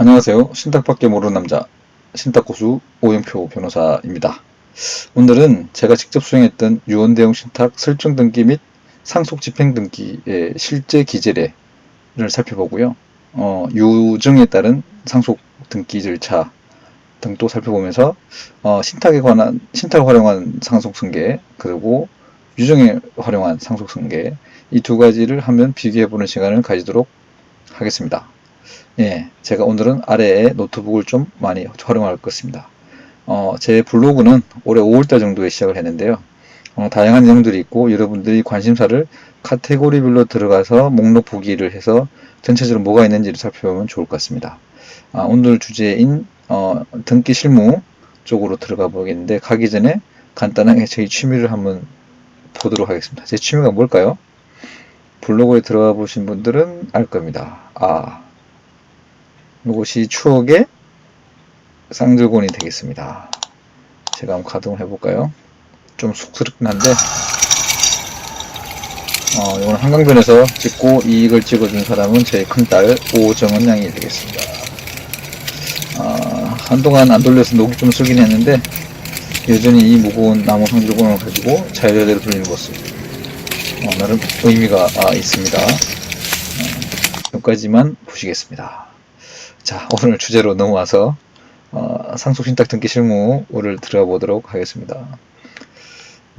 안녕하세요. 신탁밖에 모르는 남자, 신탁고수 오영표 변호사입니다. 오늘은 제가 직접 수행했던 유언대용 신탁 설정 등기 및 상속 집행 등기의 실제 기재례를 살펴보고요. 어, 유증에 따른 상속 등기 절차 등도 살펴보면서 어, 신탁에 관한 신탁을 활용한 상속 승계 그리고 유증에 활용한 상속 승계 이 두 가지를 하면 비교해 보는 시간을 가지도록 하겠습니다. 예, 제가 오늘은 아래에 노트북을 좀 많이 활용할 것입니다. 어, 제 블로그는 올해 5월달 정도에 시작을 했는데요. 어, 다양한 내용들이 있고 여러분들이 관심사를 카테고리별로 들어가서 목록 보기를 해서 전체적으로 뭐가 있는지를 살펴보면 좋을 것 같습니다. 아, 오늘 주제인 어, 등기 실무 쪽으로 들어가 보겠는데 가기 전에 간단하게 제 취미를 한번 보도록 하겠습니다. 제 취미가 뭘까요? 블로그에 들어가 보신 분들은 알 겁니다. 아, 이것이 추억의 쌍들곤이 되겠습니다. 제가 한번 가동을 해볼까요? 좀 쑥스럽긴 한데, 어, 이건 한강변에서 찍고 이익을 찍어준 사람은 제 큰딸 오정은 양이 되겠습니다. 아, 한동안 안 돌려서 녹이 좀 쓰긴 했는데, 여전히 이 무거운 나무 상들곤을 가지고 자유자재로 돌리는 것을 어, 나름 의미가 아, 있습니다. 어, 여기까지만 보시겠습니다. 자, 오늘 주제로 넘어와서 어, 상속신탁 등기 실무를 들어가 보도록 하겠습니다.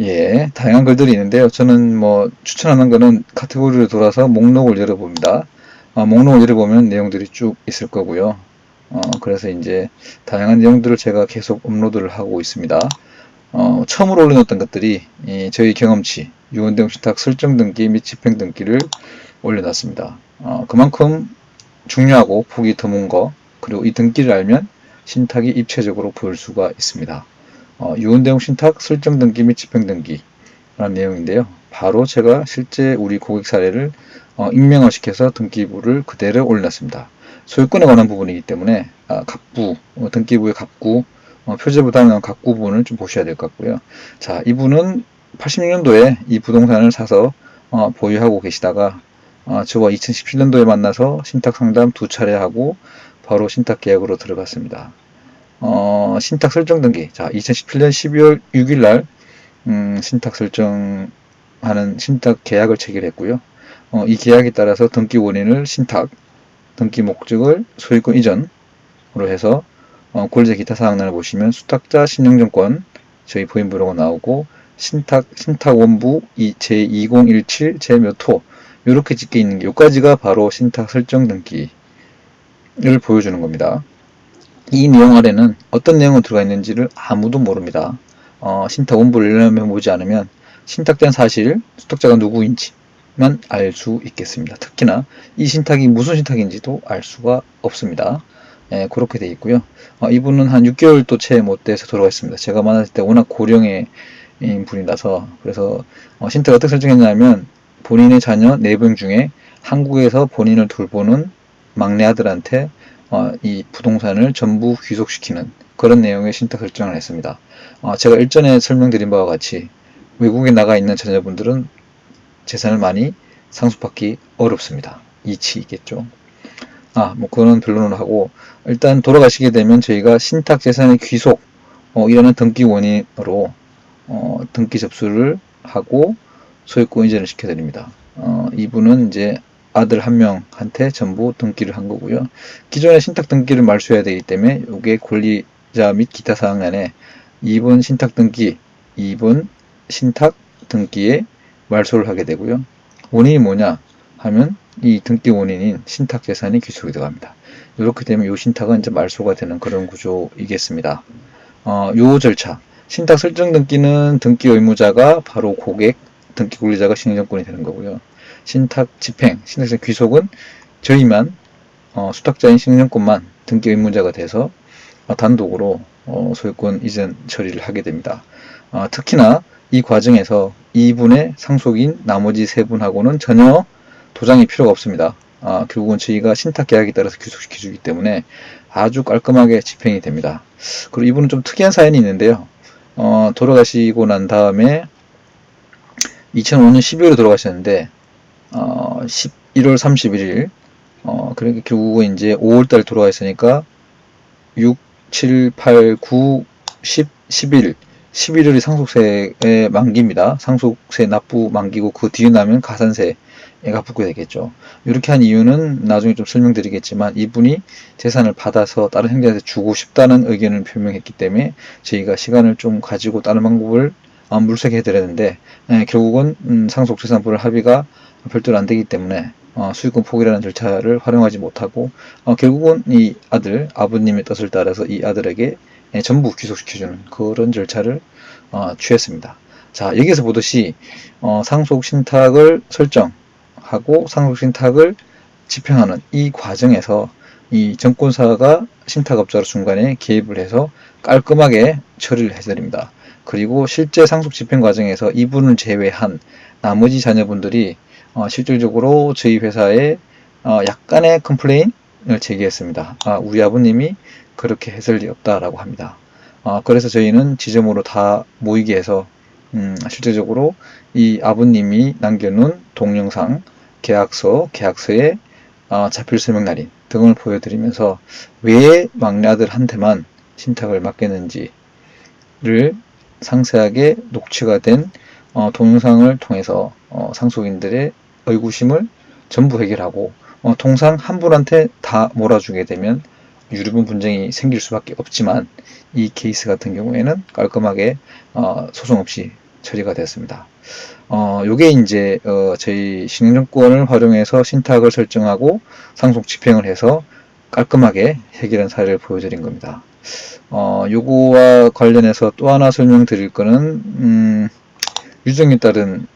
예, 다양한 글들이 있는데요. 저는 뭐 추천하는 거는 카테고리로 돌아서 목록을 열어봅니다. 어, 목록을 열어보면 내용들이 쭉 있을 거고요. 어, 그래서 이제 다양한 내용들을 제가 계속 업로드를 하고 있습니다. 어, 처음으로 올려놓았던 것들이 이 저희 경험치, 유언대용 신탁 설정 등기 및 집행 등기를 올려놨습니다. 어, 그만큼 중요하고 폭이 드문 거 그리고 이 등기를 알면 신탁이 입체적으로 보일 수가 있습니다. 어, 유언대용 신탁 설정 등기 및 집행 등기라는 내용인데요. 바로 제가 실제 우리 고객 사례를 어, 익명화 시켜서 등기부를 그대로 올려놨습니다. 소유권에 관한 부분이기 때문에 아, 갑부, 어, 등기부의 갑구, 어, 표제부담에 나온 갑구 부분을 좀 보셔야 될 것 같고요. 자, 이분은 86년도에 이 부동산을 사서 어, 보유하고 계시다가 어, 저와 2017년도에 만나서 신탁 상담 두 차례 하고 바로 신탁 계약으로 들어갔습니다. 어, 신탁 설정 등기. 자, 2017년 12월 6일 날 음, 신탁 설정하는 신탁 계약을 체결했고요. 어, 이 계약에 따라서 등기 원인을 신탁, 등기 목적을 소유권 이전으로 해서 어, 골재 기타 사항란을 보시면 수탁자 신용정권 저희 보인부로가 나오고 신탁 신탁 원부 제2017 제 몇 호 이렇게 찍혀 있는 게 여기까지가 바로 신탁 설정 등기를 보여주는 겁니다. 이 내용 아래는 어떤 내용이 들어가 있는지를 아무도 모릅니다. 어, 신탁 원부를 열람해보지 않으면 신탁된 사실, 수탁자가 누구인지만 알 수 있겠습니다. 특히나 이 신탁이 무슨 신탁인지도 알 수가 없습니다. 예, 그렇게 돼 있고요. 어, 이분은 한 6개월도 채 못 돼서 돌아가셨습니다. 제가 만났을 때 워낙 고령의 분이라서 그래서 어, 신탁 어떻게 설정했냐면 본인의 자녀 4명 중에 한국에서 본인을 돌보는 막내 아들한테 어, 이 부동산을 전부 귀속시키는 그런 내용의 신탁 설정을 했습니다. 어, 제가 일전에 설명드린 바와 같이 외국에 나가 있는 자녀분들은 재산을 많이 상속받기 어렵습니다. 이치이겠죠. 아, 뭐 그거는 변론을 하고 일단 돌아가시게 되면 저희가 신탁 재산의 귀속 어, 이라는 등기 원인으로 어, 등기 접수를 하고 소유권 이전을 시켜드립니다. 어, 이분은 이제 아들 한 명한테 전부 등기를 한 거고요. 기존의 신탁 등기를 말소해야 되기 때문에 이게 권리자 및 기타 사항란에 2번 신탁 등기, 2번 신탁 등기에 말소를 하게 되고요. 원인이 뭐냐 하면 이 등기 원인인 신탁 재산이 귀속이 들어갑니다. 이렇게 되면 이 신탁은 이제 말소가 되는 그런 구조이겠습니다. 어, 요 절차. 신탁 설정 등기는 등기 의무자가 바로 고객, 등기 권리자가 신용정권이 되는 거고요. 신탁 집행, 신탁재 귀속은 저희만 어, 수탁자인 신용정권만 등기 의무자가 돼서 어, 단독으로 어, 소유권 이전 처리를 하게 됩니다. 어, 특히나 이 과정에서 이분의 상속인 나머지 세 분하고는 전혀 도장이 필요가 없습니다. 아, 결국은 저희가 신탁 계약에 따라서 귀속시켜주기 때문에 아주 깔끔하게 집행이 됩니다. 그리고 이분은 좀 특이한 사연이 있는데요. 어, 돌아가시고 난 다음에 2005년 12월에 돌아가셨는데 어, 11월 31일 어, 그러니까 결국은 이제 5월달 들어와 있으니까 6, 7, 8, 9, 10, 11. 11월이 상속세의 만기입니다. 상속세 납부 만기고 그 뒤에 나면 가산세가 붙게 되겠죠. 이렇게 한 이유는 나중에 좀 설명드리겠지만 이분이 재산을 받아서 다른 형제한테 주고 싶다는 의견을 표명했기 때문에 저희가 시간을 좀 가지고 다른 방법을 어, 물색해 드렸는데 예, 결국은 음, 상속재산분할 합의가 별도로 안 되기 때문에 어, 수익금 포기라는 절차를 활용하지 못하고 어, 결국은 이 아들 아버님의 뜻을 따라서 이 아들에게 예, 전부 귀속시켜주는 그런 절차를 어, 취했습니다. 자 여기서 보듯이 어, 상속 신탁을 설정하고 상속 신탁을 집행하는 이 과정에서 이 정권사가 신탁업자로 중간에 개입을 해서 깔끔하게 처리를 해드립니다. 그리고 실제 상속 집행 과정에서 이분을 제외한 나머지 자녀분들이 어, 실질적으로 저희 회사에 어, 약간의 컴플레인을 제기했습니다. 아, 우리 아버님이 그렇게 했을 리 없다라고 합니다. 어, 그래서 저희는 지점으로 다 모이게 해서 음, 실제적으로 이 아버님이 남겨놓은 동영상, 계약서, 계약서에 어, 자필 설명 날인 등을 보여드리면서 왜 막내 아들한테만 신탁을 맡겼는지를 상세하게 녹취가 된 어, 동영상을 통해서 어, 상속인들의 의구심을 전부 해결하고 어, 통상 한 분한테 다 몰아주게 되면 유류분 분쟁이 생길 수밖에 없지만 이 케이스 같은 경우에는 깔끔하게 어, 소송 없이 처리가 됐습니다. 어, 요게 이제 어, 저희 신용정권을 활용해서 신탁을 설정하고 상속 집행을 해서 깔끔하게 해결한 사례를 보여드린 겁니다. 어, 요거와 관련해서 또 하나 설명드릴 거는 음, 유정에 따른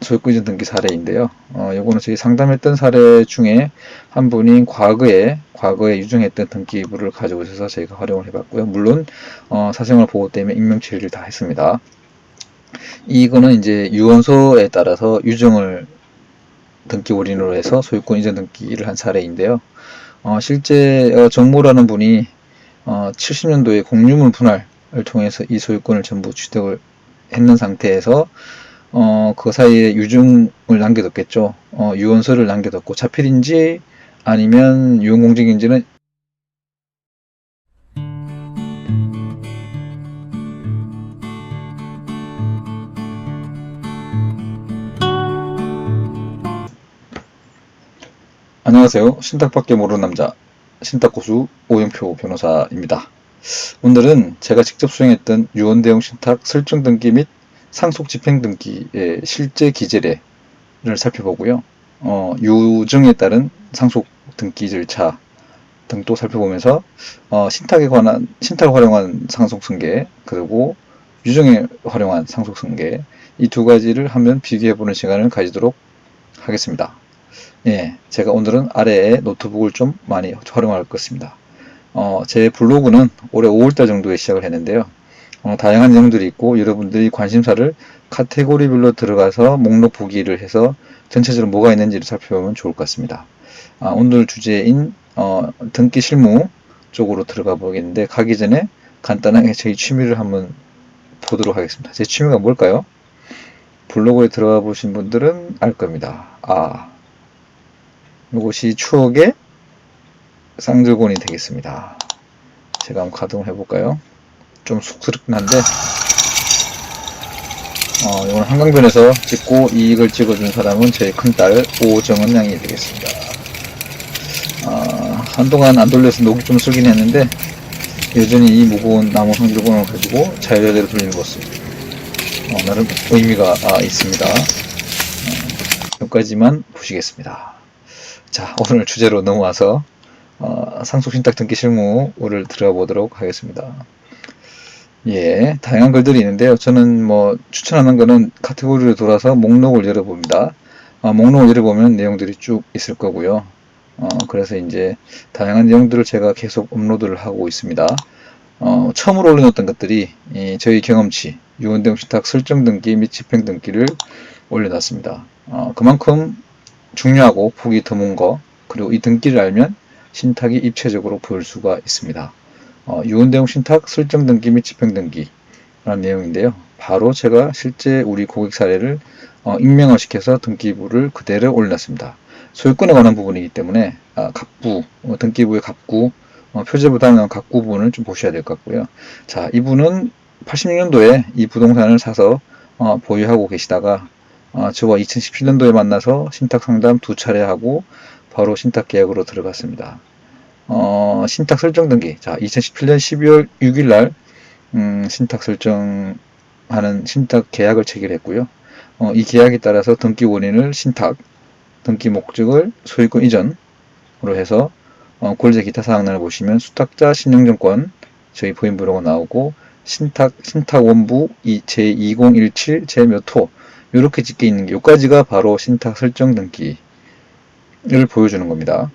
소유권 등기 사례인데요. 어, 요거는 저희 상담했던 사례 중에 한 분이 과거에 과거에 유정했던 등기부를 있어서 저희가 활용을 해봤고요. 물론 어, 사생활 보호 때문에 익명 처리를 다 했습니다. 이거는 이제 유언서에 따라서 유정을 등기 올인으로 해서 소유권 이전 등기를 한 사례인데요. 어, 실제 어, 정모라는 분이 어, 70년도에 공유물 분할을 통해서 이 소유권을 전부 취득을 했는 상태에서 어, 그 사이에 유증을 남겨뒀겠죠. 어, 유언서를 남겨뒀고 자필인지 아니면 유언공증인지는 안녕하세요. 신탁밖에 모르는 남자 신탁고수 오영표 변호사입니다. 오늘은 제가 직접 수행했던 유언대용 신탁 설정 등기 및 상속 집행 등기의 실제 기재례를 살펴보고요. 어, 유증에 따른 상속 등기 절차 등도 살펴보면서 어, 신탁에 관한 신탁을 활용한 상속 승계 그리고 유증에 활용한 상속 승계 이 두 가지를 한번 비교해 보는 시간을 가지도록 하겠습니다. 예, 제가 오늘은 아래에 노트북을 좀 많이 활용할 것입니다. 어, 제 블로그는 올해 5월달 정도에 시작을 했는데요. 어, 다양한 내용들이 있고 여러분들이 관심사를 카테고리별로 들어가서 목록 보기를 해서 전체적으로 뭐가 있는지를 살펴보면 좋을 것 같습니다. 아, 오늘 주제인 어, 등기 실무 쪽으로 들어가 보겠는데 가기 전에 간단하게 제 취미를 한번 보도록 하겠습니다. 제 취미가 뭘까요? 블로그에 들어가 보신 분들은 알 겁니다. 아, 이것이 추억의 쌍절곤이 되겠습니다. 제가 한번 가동을 해볼까요? 좀 쑥스럽긴 한데 어, 이건 한강변에서 찍고 이익을 찍어준 사람은 제 큰딸 오정은 양이 되겠습니다. 아, 한동안 안 돌려서 녹이 좀 쓰긴 했는데 여전히 이 무거운 나무 성질권을 가지고 자유자재로 돌리는 모습 어, 나름 의미가 아, 있습니다. 어, 여기까지만 보시겠습니다. 자 오늘 주제로 넘어와서 어, 상속신탁 등기 실무를 들어가 보도록 하겠습니다. 예, 다양한 글들이 있는데요. 저는 뭐 추천하는 거는 카테고리로 돌아서 목록을 열어봅니다. 어, 목록을 열어보면 내용들이 쭉 있을 거고요. 어, 그래서 이제 다양한 내용들을 제가 계속 업로드를 하고 있습니다. 어, 처음으로 올려놓았던 것들이 이 저희 경험치, 유언대용 신탁 설정 등기 및 집행 등기를 올려놨습니다. 어, 그만큼 중요하고 보기 드문 거, 그리고 이 등기를 알면 신탁이 입체적으로 보일 수가 있습니다. 어, 유언대용 신탁 설정 등기 및 집행 등기라는 내용인데요. 바로 제가 실제 우리 고객 사례를 어, 익명화 시켜서 등기부를 그대로 올려놨습니다. 소유권에 관한 부분이기 때문에 아, 갑부, 어, 등기부의 갑구, 어, 표제보다 나온 갑구 부분을 좀 보셔야 될 것 같고요. 자, 이분은 86년도에 이 부동산을 사서 어, 보유하고 계시다가 어, 저와 2017년도에 만나서 신탁 상담 두 차례 하고 바로 신탁 계약으로 들어갔습니다. 어, 신탁 설정 등기. 자, 2017년 12월 6일 날 음, 신탁 설정하는 신탁 계약을 체결했고요. 어, 이 계약에 따라서 등기 원인을 신탁, 등기 목적을 소유권 이전으로 해서 어, 골재 기타 사항란을 보시면 수탁자 신용정권 저희 보인부로가 나오고 신탁 신탁 원부 이- 제2017 제 몇 호 이렇게 찍혀 있는 게 요까지가 바로 신탁 설정 등기를 보여주는 겁니다.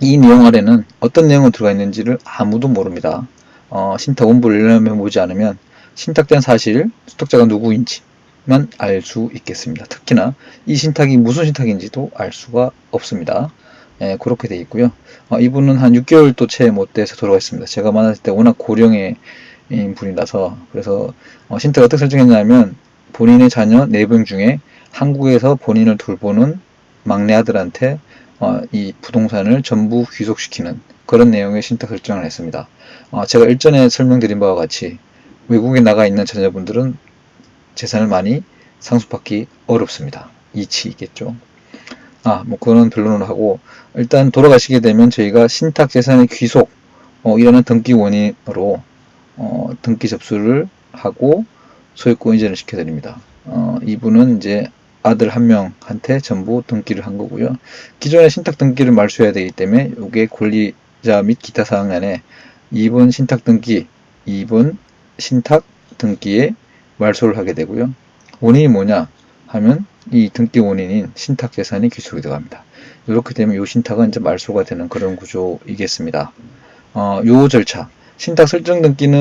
이 내용 아래는 어떤 내용이 들어가 있는지를 아무도 모릅니다. 어, 신탁 원부를 일념해 보지 않으면 신탁된 사실, 수탁자가 누구인지만 알 수 있겠습니다. 특히나 이 신탁이 무슨 신탁인지도 알 수가 없습니다. 예, 그렇게 돼 있고요. 어, 이분은 한 6개월도 채 못 돼서 돌아가셨습니다. 제가 만났을 때 워낙 고령의 인 분이라서 그래서 어, 신탁 어떻게 설정했냐면 본인의 자녀 4명 중에 한국에서 본인을 돌보는 막내 아들한테 어, 이 부동산을 전부 귀속시키는 그런 내용의 신탁 설정을 했습니다. 어, 제가 일전에 설명드린 바와 같이 외국에 나가 있는 자녀분들은 재산을 많이 상속받기 어렵습니다. 이치이겠죠. 아, 뭐 그거는 변론을 하고 일단 돌아가시게 되면 저희가 신탁 재산의 귀속 어, 이라는 등기 원인으로 어, 등기 접수를 하고 소유권 이전을 시켜드립니다. 어, 이분은 이제 아들 한 명한테 전부 등기를 한 거고요. 기존의 신탁 등기를 말소해야 되기 때문에 이게 권리자 및 기타 사항란에 2번 신탁 등기, 2번 신탁 등기에 말소를 하게 되고요. 원인이 뭐냐 하면 이 등기 원인인 신탁 재산이 귀속이 들어갑니다. 이렇게 되면 이 신탁은 이제 말소가 되는 그런 구조이겠습니다. 어, 요 절차 신탁 설정 등기는